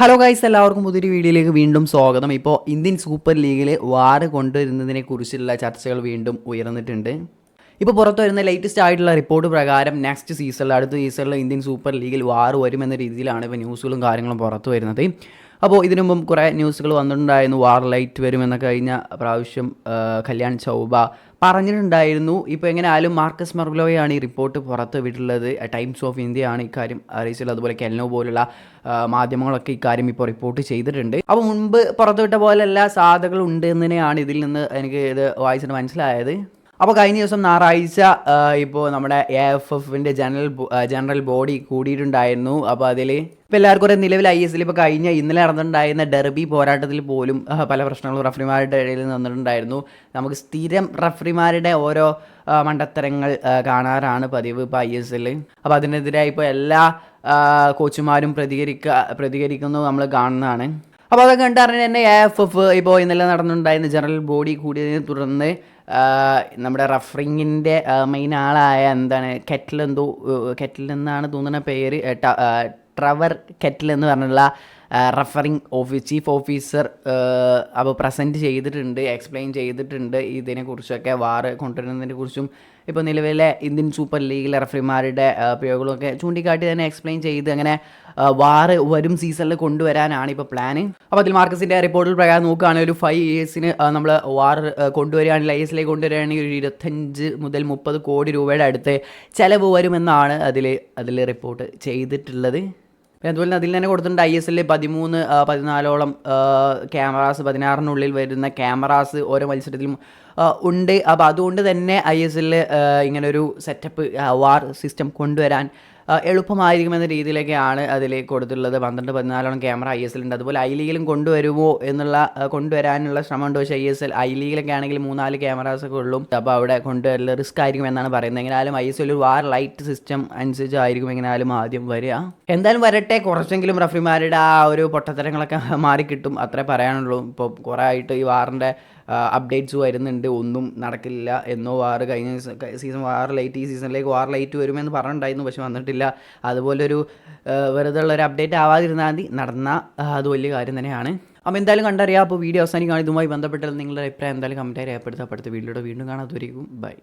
Hello guys എല്ലാവർക്കും പുതിയൊരു വീഡിയോയിലേക്ക് വീണ്ടും സ്വാഗതം. ഇപ്പോൾ ഇന്ത്യൻ സൂപ്പർ ലീഗിൽ വാറ് കൊണ്ടുവരുന്നതിനെ കുറിച്ചുള്ള ചർച്ചകൾ വീണ്ടും ഉയർന്നിട്ടുണ്ട്. ഇപ്പോൾ പുറത്തു വരുന്ന ലേറ്റസ്റ്റ് ആയിട്ടുള്ള റിപ്പോർട്ട് പ്രകാരം നെക്സ്റ്റ് സീസണിൽ അടുത്ത സീസണിൽ ഇന്ത്യൻ സൂപ്പർ ലീഗിൽ വാറ് വരുമെന്ന രീതിയിലാണ് ഇപ്പോൾ ന്യൂസുകളും കാര്യങ്ങളും പുറത്തു വരുന്നത്. അപ്പോൾ ഇതിനു മുമ്പ് കുറേ ന്യൂസുകൾ വന്നിട്ടുണ്ടായിരുന്നു വാർ ലൈറ്റ് വരുമെന്നൊക്കെ കഴിഞ്ഞ പ്രാവശ്യം കല്യാൺ ചൗബ പറഞ്ഞിട്ടുണ്ടായിരുന്നു. ഇപ്പോൾ എങ്ങനെ ആയാലും മാർക്കസ് മർഗ്ലോയാണ് ഈ റിപ്പോർട്ട് പുറത്ത് വിട്ടുള്ളത് ടൈംസ് ഓഫ് ഇന്ത്യയാണ് ഇക്കാര്യം അറിയിച്ചത്. അതുപോലെ കെൽനോ പോലുള്ള മാധ്യമങ്ങളൊക്കെ ഇക്കാര്യം ഇപ്പോൾ റിപ്പോർട്ട് ചെയ്തിട്ടുണ്ട്. അപ്പോൾ മുൻപ് പുറത്തുവിട്ട പോലെ എല്ലാ സാധ്യതകൾ ഉണ്ട് എന്ന് തന്നെയാണ് ഇതിൽ നിന്ന് എനിക്ക് ഇത് വായിച്ചിട്ട് മനസ്സിലായത്. അപ്പോൾ കഴിഞ്ഞ ദിവസം ഞായറാഴ്ച ഇപ്പോൾ നമ്മുടെ എ എഫ് എഫിന്റെ ജനറൽ ജനറൽ ബോഡി കൂടിയിട്ടുണ്ടായിരുന്നു. അപ്പോൾ അതിൽ ഇപ്പോൾ എല്ലാവർക്കും കുറേ നിലവിൽ ഐ എസ് എൽ ഇപ്പോൾ കഴിഞ്ഞ ഇന്നലെ നടന്നിട്ടുണ്ടായിരുന്ന ഡെർബി പോരാട്ടത്തിൽ പോലും പല പ്രശ്നങ്ങളും റഫറിമാരുടെ ഇടയിൽ നിന്നിട്ടുണ്ടായിരുന്നു നമുക്ക് സ്ഥിരം റഫറിമാരുടെ ഓരോ മണ്ടത്തരങ്ങൾ കാണാറാണ് പതിവ് ഇപ്പോൾ ഐ എസ് എൽ അപ്പോൾ അതിനെതിരെ ഇപ്പോൾ എല്ലാ കോച്ചുമാരും പ്രതികരിക്ക പ്രതികരിക്കുന്നത് നമ്മൾ കാണുന്നതാണ്. അപ്പോൾ അതൊക്കെ കണ്ടറിഞ്ഞ് തന്നെ എഫ് എഫ് ഇപ്പോൾ ഇന്നലെ നടന്നിട്ടുണ്ടായിരുന്ന ജനറൽ ബോഡി കൂടിയതിനെ തുടർന്ന് നമ്മുടെ റഫറിങ്ങിന്റെ മെയിൻ ആളായ എന്താണ് കെറ്റിൽ എന്തോ കെറ്റിൽ എന്നാണ് തോന്നുന്ന പേര് ട്രവർ കെറ്റിൽ എന്ന് പറഞ്ഞുള്ള റഫറിങ് ഓഫീസ് ചീഫ് ഓഫീസർ അപ്പോൾ പ്രസന്റ് ചെയ്തിട്ടുണ്ട് എക്സ്പ്ലെയിൻ ചെയ്തിട്ടുണ്ട് ഇതിനെക്കുറിച്ചൊക്കെ വാറ് കൊണ്ടുവരുന്നതിനെ കുറിച്ചും ഇപ്പോൾ നിലവിലെ ഇന്ത്യൻ സൂപ്പർ ലീഗിലെ റഫറിമാരുടെ പ്രയോഗങ്ങളൊക്കെ ചൂണ്ടിക്കാട്ടി തന്നെ എക്സ്പ്ലെയിൻ ചെയ്ത് അങ്ങനെ വാറ് വരും സീസണിൽ കൊണ്ടുവരാനാണ് ഇപ്പോൾ പ്ലാന് അപ്പോൾ അതിൽ മാർക്കസിന്റെ റിപ്പോർട്ടിൽ പ്രകാരം നോക്കുകയാണെങ്കിൽ ഒരു ഫൈവ് ഇയേഴ്സിന് നമ്മൾ വാർ കൊണ്ടുവരികയാണെങ്കിൽ ഐ എസിലേക്ക് കൊണ്ടുവരികയാണെങ്കിൽ ഒരു ഇരുപത്തഞ്ച് മുതൽ മുപ്പത് കോടി രൂപയുടെ അടുത്ത് ചിലവ് വരുമെന്നാണ് അതിൽ അതിൽ റിപ്പോർട്ട് ചെയ്തിട്ടുള്ളത്. പിന്നെ അതുപോലെ അതിൽ തന്നെ കൊടുത്തിട്ടുണ്ട് ഐ എസ് എല്ലിൽ പതിമൂന്ന് പതിനാലോളം ക്യാമറാസ് പതിനാറിനുള്ളിൽ വരുന്ന ക്യാമറാസ് ഓരോ മത്സരത്തിലും ഉണ്ട്. അപ്പോൾ അതുകൊണ്ട് തന്നെ ഐ എസ് എല്ലിൽ ഇങ്ങനൊരു സെറ്റപ്പ് വാർ സിസ്റ്റം കൊണ്ടുവരാൻ എളുപ്പമായിരിക്കുമെന്ന രീതിയിലൊക്കെയാണ് അതിൽ കൊടുത്തിട്ടുള്ളത്. പന്ത്രണ്ട് പതിനാലോളം ക്യാമറ ഐ എസ് എല്ലുണ്ട് അതുപോലെ ഐ ലീഗിലും കൊണ്ടുവരുമോ എന്നുള്ള കൊണ്ടുവരാനുള്ള ശ്രമമുണ്ട്. പക്ഷേ ഐ എസ് എൽ ഐ ലീഗിലൊക്കെ ആണെങ്കിൽ മൂന്നാൽ ക്യാമറാസ് ഒക്കെ ഉള്ളൂ. അപ്പോൾ അവിടെ കൊണ്ടുവരൽ റിസ്ക് ആയിരിക്കും എന്നാണ് പറയുന്നത്. എങ്ങനെയാലും ഐ എസ് എൽ ഒരു വാർ ലൈറ്റ് സിസ്റ്റം അനുസരിച്ചായിരിക്കും എങ്ങനെയാലും ആദ്യം വരിക. എന്തായാലും വരട്ടെ. കുറച്ചെങ്കിലും റഫറിമാരുടെ ആ ഒരു പൊട്ടത്തരങ്ങളൊക്കെ മാറിക്കിട്ടും. അത്രേ പറയാനുള്ളൂ. ഇപ്പോൾ കുറേ ആയിട്ട് ഈ വാറിന്റെ അപ്ഡേറ്റ്സ് വരുന്നുണ്ട്. ഒന്നും നടക്കില്ല. എന്നോ വാർ കഴിഞ്ഞ സീസൺ വാർ ലൈറ്റ് ഈ സീസണിലേക്ക് വാർ ലൈറ്റ് വരുമെന്ന് പറഞ്ഞിട്ടുണ്ടായിരുന്നു. പക്ഷെ വന്നിട്ടില്ല. അതുപോലൊരു വെറുതെ ഉള്ളൊരു അപ്ഡേറ്റ് ആവാതിരുന്നാൽ മതി. നടന്നാൽ അത് വലിയ കാര്യം തന്നെയാണ്. അപ്പോൾ എന്തായാലും കണ്ടറിയാം. അപ്പോൾ വീഡിയോ അവസാനിക്കുകയാണ്. ഇതുമായി ബന്ധപ്പെട്ടാൽ നിങ്ങളുടെ അഭിപ്രായം എന്തായാലും കമന്റായി രേഖപ്പെടുത്താം അടുത്ത വീഡിയോയുടെ വീണ്ടും കാണാത്തവരിക്കും ബൈ